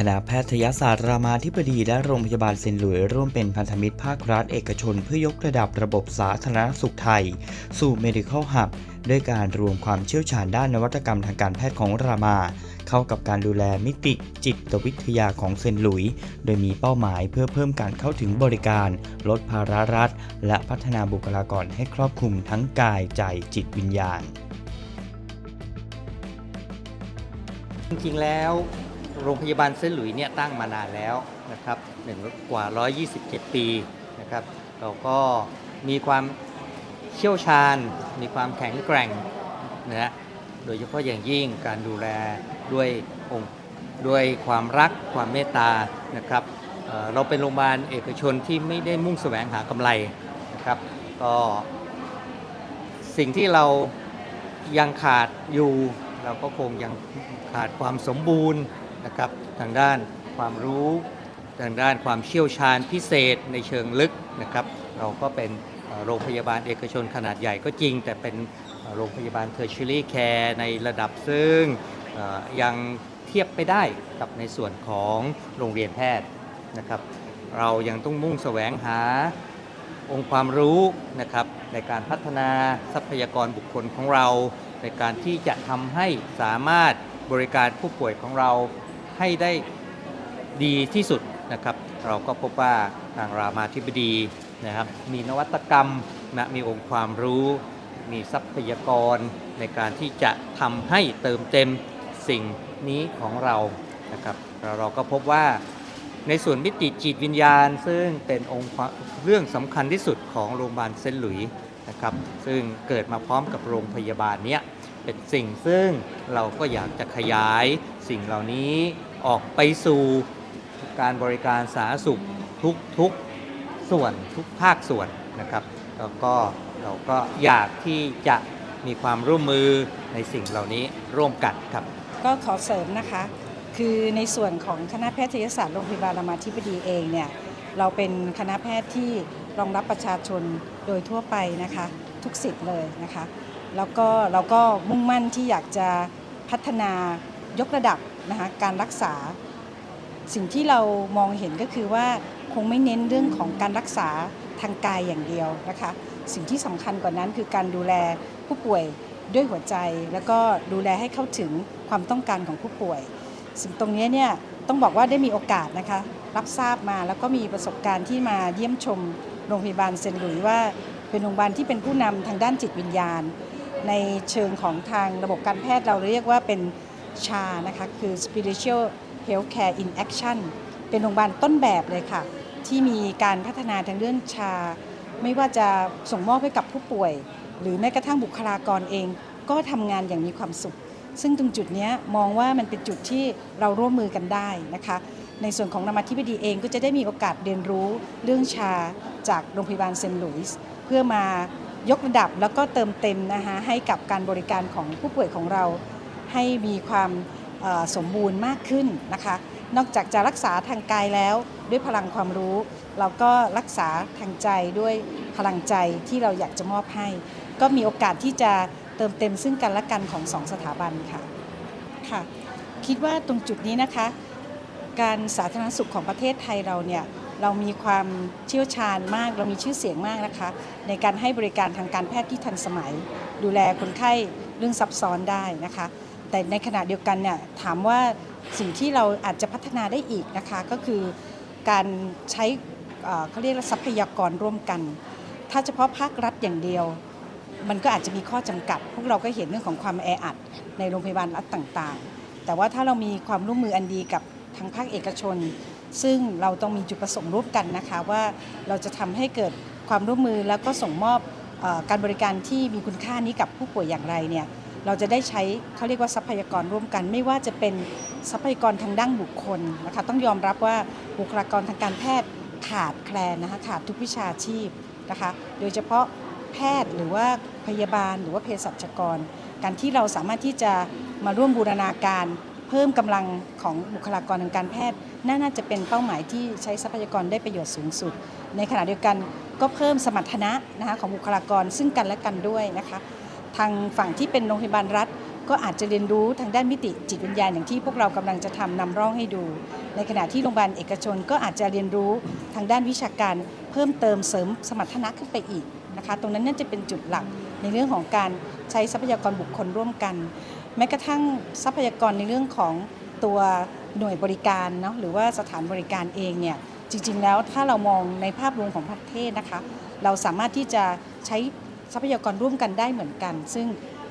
คณะแพทยศาสตร์รามาธิบดีและโรงพยาบาลเซนหลุยร่วมเป็นพันธมิตรภาครัฐเอกชนเพื่อยกระดับระบบสาธารณสุขไทย สู่ Medical Hub ด้วยการรวมความเชี่ยวชาญด้านนวัตกรรมทางการแพทย์ของรามา เข้ากับการดูแลมิติจิตวิทยาของเซนหลุย โดยมีเป้าหมายเพื่อเพิ่มการเข้าถึงบริการ ลดภาระรัฐ และพัฒนาบุคลากรให้ครอบคลุมทั้งกายใจจิตวิญญาณ จริงๆแล้ว โรงพยาบาลเซนหลุยเนี่ยตั้งมานานแล้วนะครับหนึ่งกว่า 127 ปีนะครับ เราก็มีความเชี่ยวชาญ มีความแข็งแกร่งนะฮะโดยเฉพาะอย่างยิ่งการดูแลด้วยองค์ด้วยความรักความเมตตานะครับเเราเป็นโรงพยาบาลเอกชนที่ไม่ได้มุ่งแสวงหากำไรนะครับก็สิ่งที่เรายังขาดอยู่ เราก็คงยังขาดความสมบูรณ์ นะครับทางด้านความรู้ทางด้านความเชี่ยวชาญพิเศษในเชิงลึกนะครับ เราก็เป็นโรงพยาบาลเอกชนขนาดใหญ่ก็จริง แต่เป็นโรงพยาบาลเทอร์ชิลี่แคร์ในระดับซึ่งยังเทียบไปได้กับในส่วนของโรงเรียนแพทย์นะครับ เรายังต้องมุ่งแสวงหาองค์ความรู้นะครับในการพัฒนาทรัพยากรบุคคลของเรา ในการที่จะทำให้สามารถบริการผู้ป่วยของเรา ให้ได้ดีที่สุดนะครับ เราก็พบว่าทางรามาธิบดีนะครับ มีนวัตกรรมนะมีองค์ความรู้ มีทรัพยากรในการที่จะทำให้เติมเต็มสิ่งนี้ของเรานะครับเราก็พบว่าในส่วนมิติจิตวิญญาณ ซึ่งเป็นองค์เรื่องสำคัญที่สุดของโรงพยาบาลเซนต์หลุยนะครับ ซึ่งเกิดมาพร้อมกับโรงพยาบาลเนี้ย เป็นสิ่งซึ่งเราก็อยากจะขยายสิ่งเหล่านี้ออกไปสู่การบริการสาธารณสุขทุกทุกส่วนทุกภาคส่วนนะครับ แล้วก็เราก็อยากที่จะมีความร่วมมือในสิ่งเหล่านี้ร่วมกันครับ ก็ขอเสริมนะคะ คือในส่วนของคณะแพทยศาสตร์โรงพยาบาลรามาธิบดีเองเนี่ยเราเป็นคณะแพทย์ที่รองรับประชาชนโดยทั่วไปนะคะ ทุกสิทธิ์เลยนะคะ แล้วก็เราก็มุ่งมั่นที่อยากจะพัฒนายกระดับนะคะการรักษา สิ่งที่เรามองเห็นก็คือว่าคงไม่เน้นเรื่องของการรักษาทางกายอย่างเดียวนะคะสิ่งที่สำคัญกว่านั้นคือการดูแลผู้ป่วยด้วยหัวใจ แล้วก็ดูแลให้เข้าถึงความต้องการของผู้ป่วย สิ่งตรงนี้เนี่ยต้องบอกว่าได้มีโอกาสนะคะรับทราบมาแล้วก็มีประสบการณ์ที่มาเยี่ยมชมโรงพยาบาลเซนต์หลุยว่าเป็นโรงพยาบาลที่เป็นผู้นำทางด้านจิตวิญญาณ ในเชิงของทางระบบการแพทย์เราเรียกว่าเป็นชานะคะคือ spiritual healthcare in action เป็นโรงพยาบาลต้นแบบเลยค่ะ ที่มีการพัฒนาทางเรื่องชา ไม่ว่าจะส่งมอบให้กับผู้ป่วย หรือแม้กระทั่งบุคลากรเอง ก็ทำงานอย่างมีความสุข ซึ่งตรงจุดนี้มองว่ามันเป็นจุดที่เราร่วมมือกันได้นะคะ ในส่วนของนามาธิบดีเองก็จะได้มีโอกาสเรียนรู้เรื่องชาจากโรงพยาบาลเซนต์หลุยส์เพื่อมา ยกระดับแล้วก็เติมเต็มนะคะให้กับการบริการของผู้ป่วยของเรา ให้มีความสมบูรณ์มากขึ้นนะคะ นอกจากจะรักษาทางกายแล้วด้วยพลังความรู้ เราก็รักษาทางใจด้วยพลังใจที่เราอยากจะมอบให้ ก็มีโอกาสที่จะเติมเต็มซึ่งกันและกันของสองสถาบันค่ะค่ะ คิดว่าตรงจุดนี้นะคะ การสาธารณสุขของประเทศไทยเราเนี่ย เรามีความเชี่ยวชาญมาก เรามีชื่อเสียงมากนะคะ ในการให้บริการทางการแพทย์ที่ทันสมัย ดูแลคนไข้เรื่องซับซ้อนได้นะคะ แต่ในขณะเดียวกันเนี่ยถามว่าสิ่งที่เราอาจจะพัฒนาได้อีกนะคะ ก็คือการใช้เขาเรียกทรัพยากรร่วมกัน ถ้าเฉพาะภาครัฐอย่างเดียว มันก็อาจจะมีข้อจำกัด พวกเราก็เห็นเรื่องของความแออัดในโรงพยาบาลรัฐต่างๆ แต่ว่าถ้าเรามีความร่วมมืออันดีกับทางภาคเอกชน ซึ่งเราต้องมีจุดประสงค์ร่วมกันนะคะว่าเราจะทำให้เกิดความร่วมมือแล้วก็ส่งมอบอการบริการที่มีคุณค่านี้กับผู้ป่วยอย่างไรเนี่ยเราจะได้ใช้เขาเรียกว่าทรัพยากรร่วมกัน ไม่ว่าจะเป็นทรัพยากรทางด้านบุคคลนะคะต้องยอมรับว่าบุคลากรทางการแพทย์ขาดแคลนนะคะขาดทุกวิชาชีพนะคะโดยเฉพาะแพทย์หรือว่าพยาบาลหรือว่าเภสัชกร การที่เราสามารถที่จะมาร่วมบูรณาการ เพิ่มกำลังของบุคลากรทางการแพทย์ น่าจะเป็นเป้าหมายที่ใช้ทรัพยากรได้ประโยชน์สูงสุด ในขณะเดียวกันก็เพิ่มสมรรถนะนะคะของบุคลากรซึ่งกันและกันด้วยนะคะ ทางฝั่งที่เป็นโรงพยาบาลรัฐ ก็อาจจะเรียนรู้ทางด้านมิติจิตวิญญาณอย่างที่พวกเรากำลังจะทำนำร่องให้ดู ในขณะที่โรงพยาบาลเอกชนก็อาจจะเรียนรู้ทางด้านวิชาการ เพิ่มเติมเสริมสมรรถนะขึ้นไปอีกนะคะ ตรงนั้นน่าจะเป็นจุดหลักในเรื่องของการใช้ทรัพยากรบุคคลร่วมกัน แม้กระทั่งทรัพยากรในเรื่องของตัวหน่วยบริการเนาะหรือว่าสถานบริการเองเนี่ยจริง ๆ แล้วถ้าเรามองในภาพรวมของประเทศนะคะ เราสามารถที่จะใช้ทรัพยากรร่วมกันได้เหมือนกัน ซึ่ง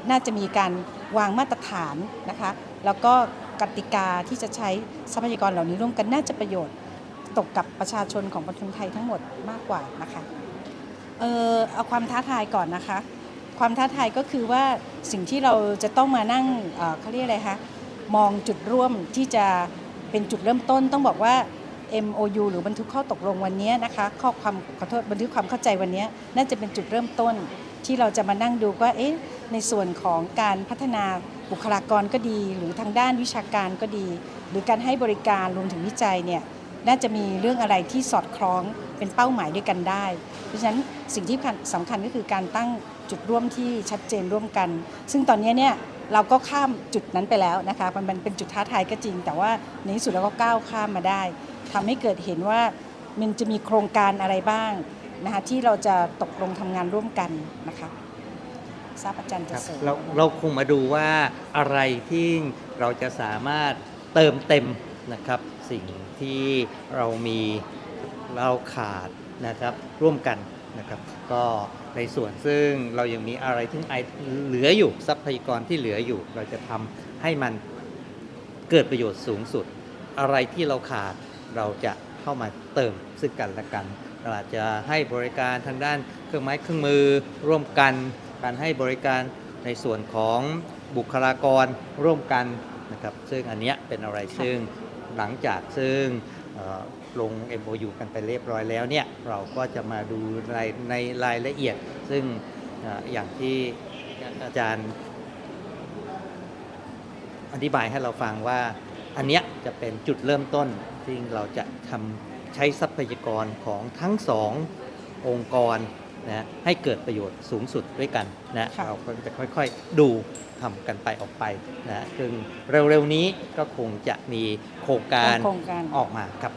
น่าจะมีการวางมาตรฐานนะคะ แล้วก็กติกาที่จะใช้ทรัพยากรเหล่านี้ร่วมกันน่าจะประโยชน์ตกกับประชาชนของประเทศไทยทั้งหมดมากกว่านะคะเออเอาความท้าทายก่อนนะคะ ความท้าทายก็คือว่าสิ่งที่เราจะต้องมานั่งเขาเรียกอะไรคะมองจุดร่วมที่จะเป็นจุดเริ่มต้นต้องบอกว่า MOU หรือบันทึกข้อตกลงวันนี้นะคะข้อความขอโทษบันทึกความเข้าใจวันนี้น่าจะเป็นจุดเริ่มต้น ที่เราจะมานั่งดูว่าเอ๊ะในส่วนของการพัฒนาบุคลากรก็ดี หรือทางด้านวิชาการก็ดี หรือการให้บริการรวมถึงวิจัยเนี่ยน่าจะมีเรื่องอะไรที่สอดคล้องเป็นเป้าหมายด้วยกันได้ เพราะฉะนั้นสิ่งที่สำคัญก็คือการตั้ง จุดร่วมที่ชัดเจนร่วมกัน ซึ่งตอนนี้เนี่ยเราก็ข้ามจุดนั้นไปแล้วนะคะมันเป็นจุดท้าทายก็จริง แต่ว่าในที่สุดเราก็ก้าวข้ามมาได้ทำให้เกิดเห็นว่ามันจะมีโครงการอะไรบ้างนะคะที่เราจะตกลงทำงานร่วมกันนะคะทราบอาจารย์จะเสริมเราเราคงมาดูว่าอะไรที่เราจะสามารถเติมเต็มนะครับ สิ่งที่เรามีเราขาดนะครับร่วมกันนะครับ ก็ ในส่วนซึ่งเรายังมีอะไรที่ไอเหลืออยู่ทรัพยากรที่เหลืออยู่ เราจะทำให้มันเกิดประโยชน์สูงสุด อะไรที่เราขาดเราจะเข้ามาเติมซึ่งกันและกันเราอาจจะให้บริการทางด้านเครื่องไม้เครื่องมือร่วมกัน การให้บริการในส่วนของบุคลากรร่วมกันนะครับซึ่งอันเนี้ยเป็นอะไรซึ่งหลังจากซึ่ง ลง MOU กันไปเรียบร้อยแล้วเนี่ยเราก็จะมาดูในในรายละเอียด ซึ่งเอ่ออย่างที่อาจารย์อธิบายให้เราฟังว่าอันเนี้ยจะเป็นจุดเริ่มต้นที่เราจะทำใช้ทรัพยากรของทั้งสององค์กรนะให้เกิดประโยชน์สูงสุดด้วยกันนะค่ะเราก็จะค่อยๆดูทำกันไปออกไปนะซึ่งเร็วๆนี้ก็คงจะมีโครงการโครงการออกมาครับ